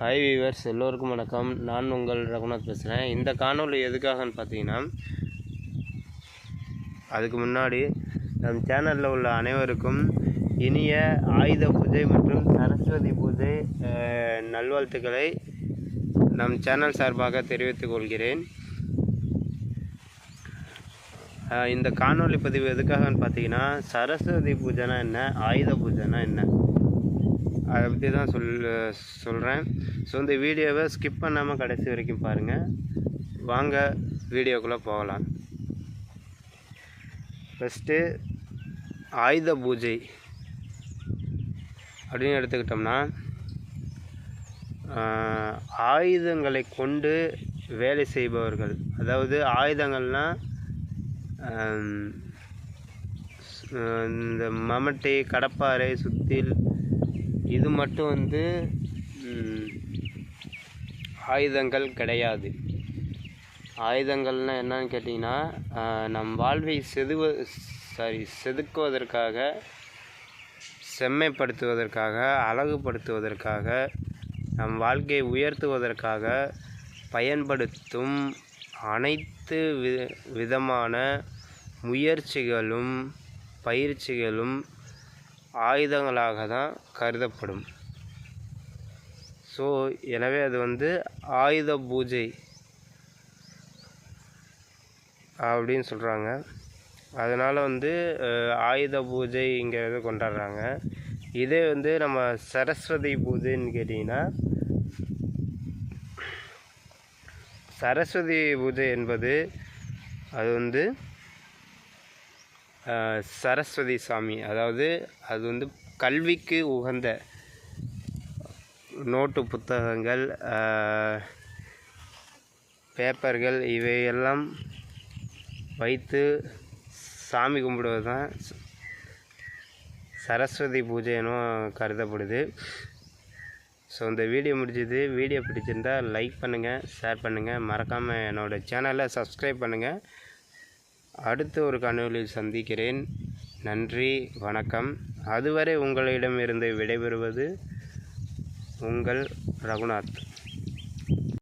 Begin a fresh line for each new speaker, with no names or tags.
Hi viewers எல்லோருக்கும் வணக்கம். நான் உங்கள் ரகுநாத் பேசுகிறேன் இந்த காணொளி எதுக்காகன்னு பார்த்தீங்கன்னா அதுக்கு முன்னாடி நம் சேனலில் உள்ள அனைவருக்கும் இனிய ஆயுத பூஜை மற்றும் சரஸ்வதி பூஜை நல்வாழ்த்துக்களை நம் சேனல் சார்பாக தெரிவித்துக் கொள்கிறேன். இந்த காணொளி பதிவு எதுக்காகன்னு பார்த்தீங்கன்னா சரஸ்வதி பூஜைனா என்ன? ஆயுத பூஜைனா என்ன? அதை பற்றி தான் சொல் சொல்கிறேன் ஸோ இந்த வீடியோவை ஸ்கிப் பண்ணாமல் கடைசி வரைக்கும் பாருங்கள் வாங்க வீடியோக்குள்ளே போகலாம். ஃபஸ்ட்டு ஆயுத பூஜை. அப்படின்னு எடுத்துக்கிட்டோம்னா ஆயுதங்களை கொண்டு வேலை செய்பவர்கள். அதாவது ஆயுதங்கள்னால் இந்த மமட்டை கடப்பாறை சுத்தில் இது மட்டும் வந்து ஆயுதங்கள் கிடையாது. ஆயுதங்கள்னால் என்னன்னு கேட்டிங்கன்னா நம் வாழ்வை செதுவ சாரி செதுக்குவதற்காக செம்மைப்படுத்துவதற்காக அழகுபடுத்துவதற்காக நம் வாழ்க்கையை உயர்த்துவதற்காக பயன்படுத்தும் அனைத்து வி விதமான முயற்சிகளும் பயிற்சிகளும் ஆயுதங்களாக தான் கருதப்படும். ஸோ எனவே அது வந்து ஆயுத பூஜை அப்படின்னு சொல்கிறாங்க அதனால் வந்து ஆயுத பூஜை இங்கே கொண்டாடுறாங்க. இதே வந்து நம்ம சரஸ்வதி பூஜைன்னு கேட்டிங்கன்னா சரஸ்வதி பூஜை என்பது அது வந்து சரஸ்வதி சாமி. அதாவது அது வந்து கல்விக்கு உகந்த நோட்டு புத்தகங்கள் பேப்பர்கள் இவையெல்லாம் வைத்து சாமி கும்பிடுவது தான் சரஸ்வதி பூஜை எனும் கருதப்படுது. ஸோ இந்த வீடியோ முடிஞ்சது. வீடியோ பிடிச்சிருந்தால் லைக் பண்ணுங்கள் ஷேர் பண்ணுங்கள் மறக்காமல் என்னோடய சேனலை சப்ஸ்கிரைப் பண்ணுங்கள் அடுத்து ஒரு காணொளியில் சந்திக்கிறேன். நன்றி வணக்கம். அதுவரை உங்களிடமிருந்து விடைபெறுவது உங்கள் ரகுநாத்.